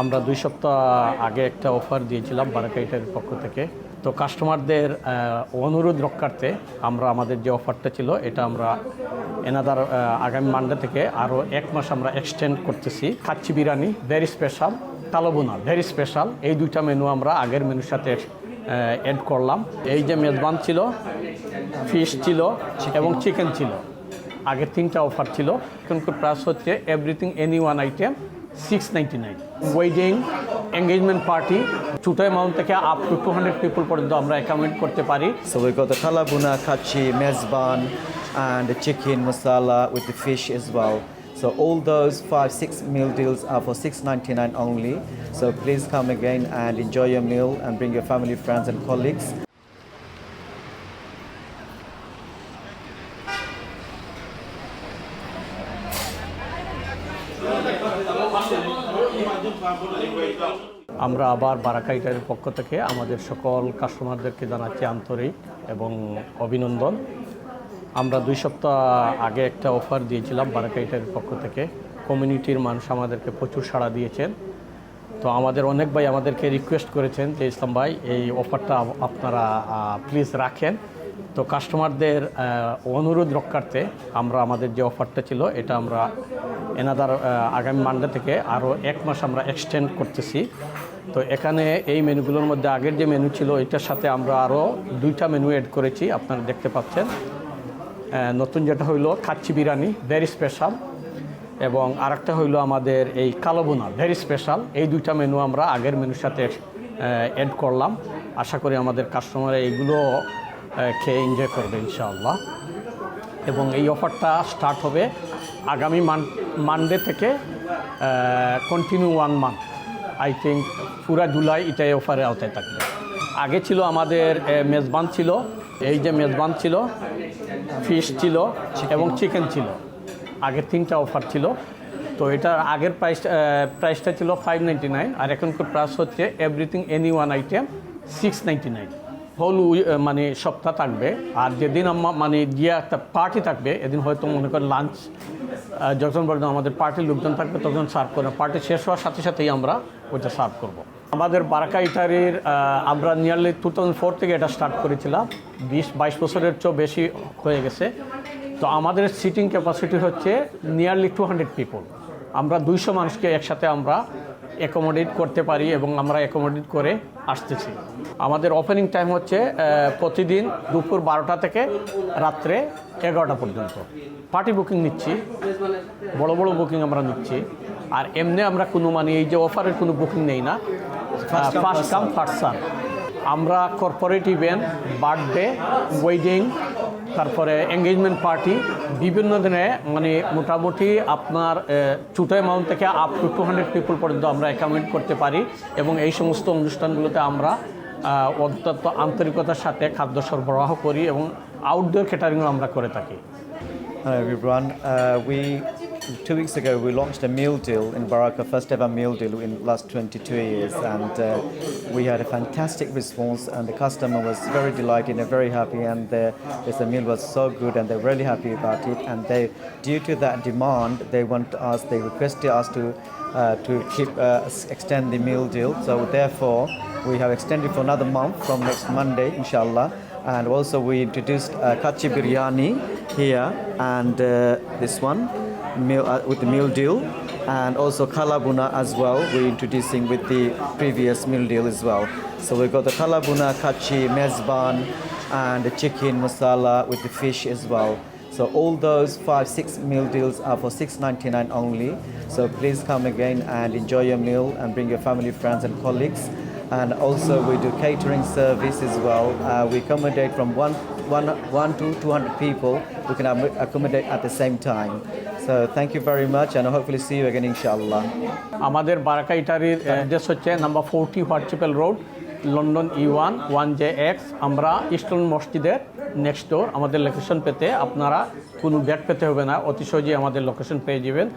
আমরা দুই সপ্তাহ আগে একটা অফার দিয়েছিলাম বারাকাইটের পক্ষ থেকে। তো কাস্টমারদের অনুরোধ রক্ষার্থে আমরা আমাদের যে অফারটা ছিল, এটা আমরা এনাদার আগামী মানডে থেকে আরও এক মাস আমরা এক্সটেন্ড করতেছি। খাচ্ছি বিরিয়ানি ভেরি স্পেশাল কালোবোনা ভেরি স্পেশাল এই দুইটা মেনু আমরা আগের মেনুর সাথে অ্যাড করলাম। এই যে মেজবান ছিল ফিশ ছিল এবং চিকেন ছিল। আগে তিনটা অফার ছিল। এখনকার প্রাইস হচ্ছে everything any one item six ninety nine wedding engagement party ছোটো অ্যামাউন্ট থেকে up to two hundred people পর্যন্ত আমরা অ্যাকাউন্ট করতে পারি So we've got the kalabuna, kachi, mezban, and the chicken masala with the fish. So all those five, six meal deals are for $6.99 only. So please come again and enjoy your meal and bring your family, friends, and colleagues. আমরা আবার বারাকাইটারের পক্ষ থেকে আমাদের সকল কাস্টমারদেরকে জানাচ্ছি আন্তরিক এবং অভিনন্দন। আমরা দুই সপ্তাহ আগে একটা অফার দিয়েছিলাম বারাকাইটারের পক্ষ থেকে। কমিউনিটির মানুষ আমাদেরকে প্রচুর সাড়া দিয়েছেন। তো আমাদের অনেক ভাই আমাদেরকে রিকোয়েস্ট করেছেন যে, ইসলাম ভাই, এই অফারটা আপনারা প্লিজ রাখেন। তো কাস্টমারদের অনুরোধ রক্ষার্থে আমরা আমাদের যে অফারটা ছিল, এটা আমরা এনাদার আগামী মানডে থেকে আরও এক মাস আমরা এক্সটেন্ড করতেছি। তো এখানে এই মেনুগুলোর মধ্যে আগের যে মেনু ছিল, এটার সাথে আমরা আরও দুইটা মেনু অ্যাড করেছি, আপনারা দেখতে পাচ্ছেন। নতুন যেটা হইল খাচ্ছি বিরিয়ানি ভেরি স্পেশাল এবং আরেকটা হইল আমাদের এই কালোবোনা ভেরি স্পেশাল এই দুইটা মেনু আমরা আগের মেনুর সাথে অ্যাড করলাম। আশা করি আমাদের কাস্টমার এইগুলো খেয়ে এনজয় করবে ইনশাআল্লাহ। এবং এই অফারটা স্টার্ট হবে আগামী মান মানডে থেকে continue one month I think পুরা জুলাই এটাই অফারে আওতায় থাকবে। আগে ছিল আমাদের মেজবান ছিল, এই যে মেজবান ছিল ফিশ ছিল এবং চিকেন ছিল। আগে তিনটা অফার ছিল। তো এটার আগের প্রাইস প্রাইসটা ছিল ফাইভ নাইনটি নাইন আর এখনকার প্রাইস হচ্ছে everything any one item six ninety nine whole মানে সপ্তাহ থাকবে। আর যেদিন মানে গিয়ে একটা পার্টি থাকবে, এদিন হয়তো মনে করেন লাঞ্চ যখন পর্যন্ত আমাদের পার্টির লোকজন থাকবে, তখন সার্ভ করব পার্টি শেষ হওয়ার সাথে সাথেই আমরা ওইটা সার্ভ করব। আমাদের বারাকা ইটারির আমরা নিয়ারলি টু থাউজেন্ড ফোর থেকে এটা স্টার্ট করেছিলাম। বিশ, বাইশ বছরের চেয়েও বেশি হয়ে গেছে। তো আমাদের সিটিং ক্যাপাসিটি হচ্ছে নিয়ারলি টু হান্ড্রেড পিপল আমরা দুইশো মানুষকে একসাথে আমরা অ্যাকোমোডেট করতে পারি এবং আমরা অ্যাকোমোডেট করে আসতেছি। আমাদের ওপেনিং টাইম হচ্ছে প্রতিদিন দুপুর বারোটা থেকে রাত্রে এগারোটা পর্যন্ত। পার্টি বুকিং নিচ্ছি বড় বড় বুকিং আমরা নিচ্ছি। আর এমনি আমরা কোনো মানে এই যে অফারের কোনো বুকিং নেই না। ফার্স্ট কাম ফার্স্ট সার্ভ আমরা কর্পোরেট ইভেন্ট বার্থডে ওয়েডিং তারপরে এঙ্গেজমেন্ট পার্টি বিভিন্ন দিনে মানে মোটামুটি আপনার ছোটো অ্যামাউন্ট থেকে up to two hundred people পর্যন্ত আমরা অ্যাকাউন্ট করতে পারি এবং এই সমস্ত অনুষ্ঠানগুলোতে আমরা অত্যন্ত আন্তরিকতার সাথে খাদ্য সরবরাহ করি এবং আউটডোর ক্যাটারিংও আমরা করে থাকি Hello everyone. Uh, we two weeks ago we launched a meal deal in Baraka, first ever meal deal in the last 22 years, and uh, we had a fantastic response, and the customer was very delighted and very happy, and the, the meal was so good, and they're really happy about it. And they, due to that demand, they want us, they requested us to uh, to keep uh, extend the meal deal. So therefore, we have extended for another month from next Monday, inshallah. And also we introduced uh, kachi biryani here and uh, this one meal, uh, with the meal deal and also kalabuna as well we're introducing with the previous meal deal as well. So we've got the kalabuna, kachi, mezban and the chicken masala with the fish as well. So all those five, six meal deals are for $6.99 only. So please come again and enjoy your meal and bring your family, friends and colleagues. And also we do catering service as well. Uh, we accommodate from one, one, one to 200 people. We can accommodate at the same time. So thank you very much and hopefully see you again inshallah. আমাদের Baraka ইটারির address হচ্ছে number forty Whitechapel road London E one one J X আমরা eastern মসজিদের next door আমাদের location পেতে আপনারা কোনো bag পেতে হবে না অতি সহজেই আমাদের লোকেশন পেয়ে যাবেন